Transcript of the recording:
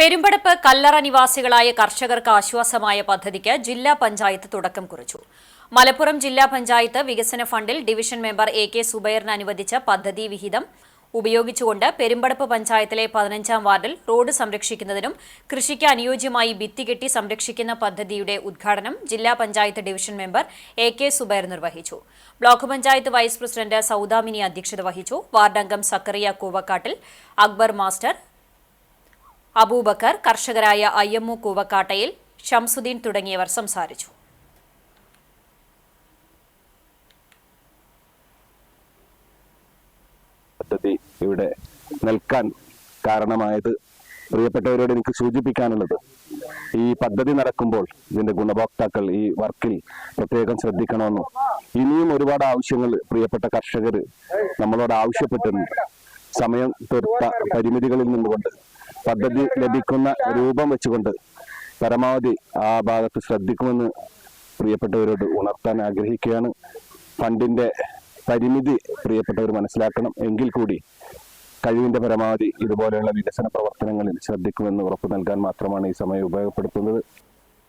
പെരുമ്പടപ്പ് കല്ലറ നിവാസികളായ കർഷകർക്ക് ആശ്വാസമായ പദ്ധതിക്ക് ജില്ലാ പഞ്ചായത്ത് തുടക്കം കുറിച്ചു. മലപ്പുറം ജില്ലാ പഞ്ചായത്ത് വികസന ഫണ്ടിൽ ഡിവിഷൻ മെമ്പർ എ കെ സുബൈറിന് അനുവദിച്ച പദ്ധതി വിഹിതം ഉപയോഗിച്ചുകൊണ്ട് പെരുമ്പടപ്പ് പഞ്ചായത്തിലെ പതിനഞ്ചാം വാർഡിൽ റോഡ് സംരക്ഷിക്കുന്നതിനും കൃഷിക്ക് അനുയോജ്യമായി ഭിത്തി കെട്ടി സംരക്ഷിക്കുന്ന പദ്ധതിയുടെ ഉദ്ഘാടനം ജില്ലാ panchayat division member A K Zubair നിർവഹിച്ചു. Block panchayat vice president Soudamini അധ്യക്ഷത വഹിച്ചു. വാർഡംഗം സക്കറിയ കൂവക്കാട്ടിൽ അക്ബർ മാസ്റ്റർ അബൂബക്കർ കർഷകരായ അയ്യമ്മു കൂവക്കാട്ടയിൽ ഷംസുദ്ദീൻ തുടങ്ങിയവർ സംസാരിച്ചു. പദ്ധതി ഇവിടെ നിൽക്കാൻ കാരണമായത് പ്രിയപ്പെട്ടവരോട് എനിക്ക് സൂചിപ്പിക്കാനുള്ളത്. ഈ പദ്ധതി നടക്കുമ്പോൾ ഇതിന്റെ ഗുണഭോക്താക്കൾ ഈ വർക്കിൽ പ്രത്യേകം ശ്രദ്ധിക്കണമെന്നും ഇനിയും ഒരുപാട് ആവശ്യങ്ങൾ പ്രിയപ്പെട്ട കർഷകർ നമ്മളോട് ആവശ്യപ്പെട്ടിട്ടുണ്ട്. സമയം തീർത്ത പരിമിതികളിൽ നിന്നുകൊണ്ട് പദ്ധതി ലഭിക്കുന്ന രൂപം വെച്ചുകൊണ്ട് പരമാവധി ആ ഭാഗത്ത് ശ്രദ്ധിക്കുമെന്ന് പ്രിയപ്പെട്ടവരോട് ഉണർത്താൻ ആഗ്രഹിക്കുകയാണ്. ഫണ്ടിന്റെ പരിമിതി പ്രിയപ്പെട്ടവർ മനസ്സിലാക്കണം. എങ്കിൽ കൂടി കഴിവിന്റെ പരമാവധി ഇതുപോലെയുള്ള വികസന പ്രവർത്തനങ്ങളിൽ ശ്രദ്ധിക്കുമെന്ന് ഉറപ്പു നൽകാൻ മാത്രമാണ് ഈ സമയം ഉപയോഗപ്പെടുത്തുന്നത്.